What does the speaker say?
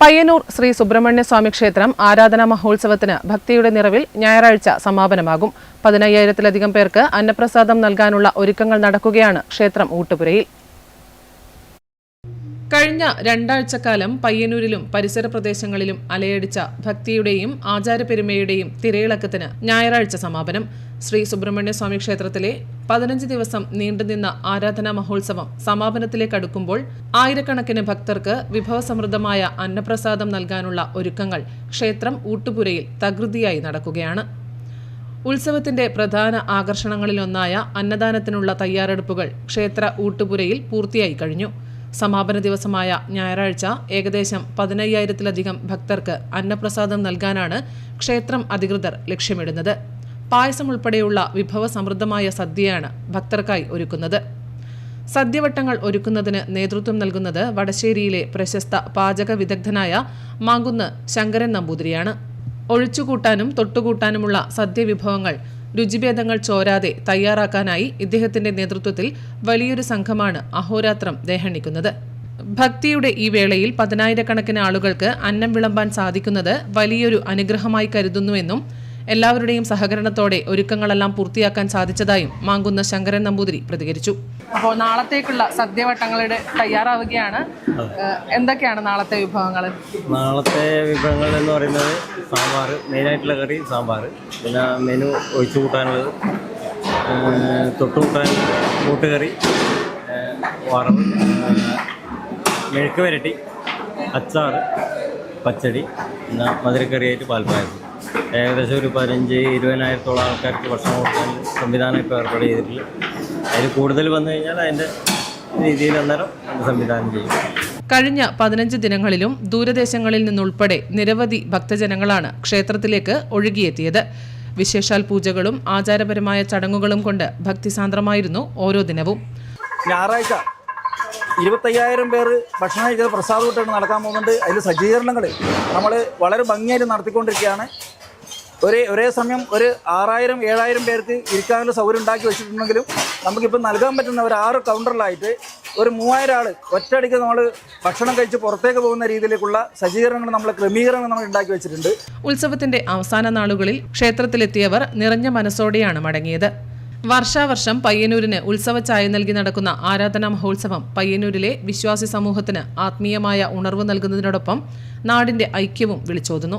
പയ്യന്നൂർ ശ്രീ സുബ്രഹ്മണ്യസ്വാമി ക്ഷേത്രം ആരാധനാ മഹോത്സവത്തിന് ഭക്തിയുടെ നിറവിൽ ഞായറാഴ്ച സമാപനമാകും. പതിനയ്യായിരത്തിലധികം പേർക്ക് അന്നപ്രസാദം നൽകാനുള്ള ഒരുക്കങ്ങൾ നടക്കുകയാണ് ക്ഷേത്രം ഊട്ടുപുരയിൽ. കഴിഞ്ഞ രണ്ടാഴ്ചക്കാലം പയ്യന്നൂരിലും പരിസര പ്രദേശങ്ങളിലും അലയടിച്ച ഭക്തിയുടെയും ആചാരപെരുമയുടെയും തിരയിളക്കത്തിന് ഞായറാഴ്ച സമാപനം. ശ്രീ സുബ്രഹ്മണ്യസ്വാമി ക്ഷേത്രത്തിലെ പതിനഞ്ച് ദിവസം നീണ്ടുനിന്ന ആരാധനാ മഹോത്സവം സമാപനത്തിലേക്ക് അടുക്കുമ്പോൾ ആയിരക്കണക്കിന് ഭക്തർക്ക് വിഭവസമൃദ്ധമായ അന്നപ്രസാദം നൽകാനുള്ള ഒരുക്കങ്ങൾ ക്ഷേത്രം ഊട്ടുപുരയിൽ തകൃതിയായി നടക്കുകയാണ്. ഉത്സവത്തിന്റെ പ്രധാന ആകർഷണങ്ങളിലൊന്നായ അന്നദാനത്തിനുള്ള തയ്യാറെടുപ്പുകൾ ക്ഷേത്ര ഊട്ടുപുരയിൽ പൂർത്തിയായി കഴിഞ്ഞു. സമാപന ദിവസമായ ഞായറാഴ്ച ഏകദേശം പതിനയ്യായിരത്തിലധികം ഭക്തർക്ക് അന്നപ്രസാദം നൽകാനാണ് ക്ഷേത്രം അധികൃതർ ലക്ഷ്യമിടുന്നത്. പായസം ഉൾപ്പെടെയുള്ള വിഭവസമൃദ്ധമായ സദ്യയാണ് ഭക്തർക്കായി ഒരുക്കുന്നത്. സദ്യവട്ടങ്ങൾ ഒരുക്കുന്നതിന് നേതൃത്വം നൽകുന്നത് വടശ്ശേരിയിലെ പ്രശസ്ത പാചക വിദഗ്ധനായ മാങ്കുന്ന് ശങ്കരൻ നമ്പൂതിരിയാണ്. ഒഴിച്ചുകൂട്ടാനും തൊട്ടുകൂട്ടാനുമുള്ള സദ്യവിഭവങ്ങൾ രുചിഭേദങ്ങൾ ചോരാതെ തയ്യാറാക്കാനായി ഇദ്ദേഹത്തിന്റെ നേതൃത്വത്തിൽ വലിയൊരു സംഘമാണ് അഹോരാത്രം ദേഹണിക്കുന്നത്. ഭക്തിയുടെ ഈ വേളയിൽ പതിനായിരക്കണക്കിന് ആളുകൾക്ക് അന്നം വിളമ്പാൻ സാധിക്കുന്നത് വലിയൊരു അനുഗ്രഹമായി കരുതുന്നുവെന്നും എല്ലാവരുടെയും സഹകരണത്തോടെ ഒരുക്കങ്ങളെല്ലാം പൂർത്തിയാക്കാൻ സാധിച്ചതായും മാങ്കുന്ന ശങ്കരൻ നമ്പൂതിരി പ്രതികരിച്ചു. അപ്പോൾ നാളത്തേക്കുള്ള സദ്യവട്ടങ്ങളുടെ തയ്യാറാവുകയാണ്. എന്തൊക്കെയാണ് നാളത്തെ വിഭവങ്ങൾ നാളത്തെ വിഭവങ്ങൾ എന്ന് പറയുന്നത് സാമ്പാർ മെയിനായിട്ടുള്ള കറി സാമ്പാർ. പിന്നെ മെനു ഒഴിച്ചു കൂട്ടാനുള്ളത് ഏഹ് തൊട്ട് കൂട്ടാൻ കൂട്ടുകറി വറവ് മെഴുക്ക് വരട്ടി അച്ചാറ് പച്ചടി പിന്നെ മധുരക്കറിയായിട്ട് പാൽപ്പായസം. ഏകദേശം ഒരു പതിനഞ്ച് ഇരുപതിനായിരത്തോളം ആൾക്കാർക്ക് ഭക്ഷണം കൊടുക്കാൻ സംവിധാനം ഇപ്പോൾ ഏർപ്പാട് ചെയ്തിട്ടുള്ളൂ അതിൽ കൂടുതൽ വന്നു കഴിഞ്ഞാൽ അതിന്റെ രീതിയിൽ അന്നേരം സംവിധാനം ചെയ്യും. കഴിഞ്ഞ പതിനഞ്ച് ദിനങ്ങളിലും ദൂരദേശങ്ങളിൽ നിന്നുൾപ്പെടെ നിരവധി ഭക്തജനങ്ങളാണ് ക്ഷേത്രത്തിലേക്ക് ഒഴുകിയെത്തിയത്. വിശേഷാൽ പൂജകളും ആചാരപരമായ ചടങ്ങുകളും കൊണ്ട് ഭക്തിസാന്ദ്രമായിരുന്നു ഓരോ ദിനവും. ഞായറാഴ്ച ഇരുപത്തയ്യായിരം പേര് ഭക്ഷണം കഴിച്ചത് പ്രസാദമായിട്ടാണ് നടക്കാൻ പോകുന്നുണ്ട്. അതിൽ സജ്ജീകരണങ്ങൾ നമ്മൾ വളരെ ഭംഗിയായിട്ട് നടത്തിക്കൊണ്ടിരിക്കുകയാണ്. ഒരേ ഒരേ സമയം ഒരു ആറായിരം ഏഴായിരം പേർക്ക് ഇരിക്കാനുള്ള സൗകര്യം ഉണ്ടാക്കി വെച്ചിട്ടുണ്ടെങ്കിലും നമുക്കിപ്പോൾ നൽകാൻ പറ്റുന്ന ഒരു ആറ് കൗണ്ടറിലായിട്ട് ഒരു മൂവായിരം ആൾ ഒറ്റയടിക്ക് നമ്മൾ ഭക്ഷണം കഴിച്ച് പുറത്തേക്ക് പോകുന്ന രീതിയിലേക്കുള്ള സജ്ജീകരണങ്ങൾ നമ്മൾ ക്രമീകരണങ്ങൾ നമ്മൾ ഉണ്ടാക്കി വെച്ചിട്ടുണ്ട്. ഉത്സവത്തിന്റെ അവസാന നാളുകളിൽ ക്ഷേത്രത്തിലെത്തിയവർ നിറഞ്ഞ മനസ്സോടെയാണ് മടങ്ങിയത്. വർഷാവർഷം പയ്യന്നൂരിന് ഉത്സവ ചായ നൽകി നടക്കുന്ന ആരാധനാ മഹോത്സവം പയ്യന്നൂരിലെ വിശ്വാസി സമൂഹത്തിന് ആത്മീയമായ ഉണർവ് നൽകുന്നതിനോടൊപ്പം നാടിന്റെ ഐക്യവും വിളിച്ചോതുന്നു.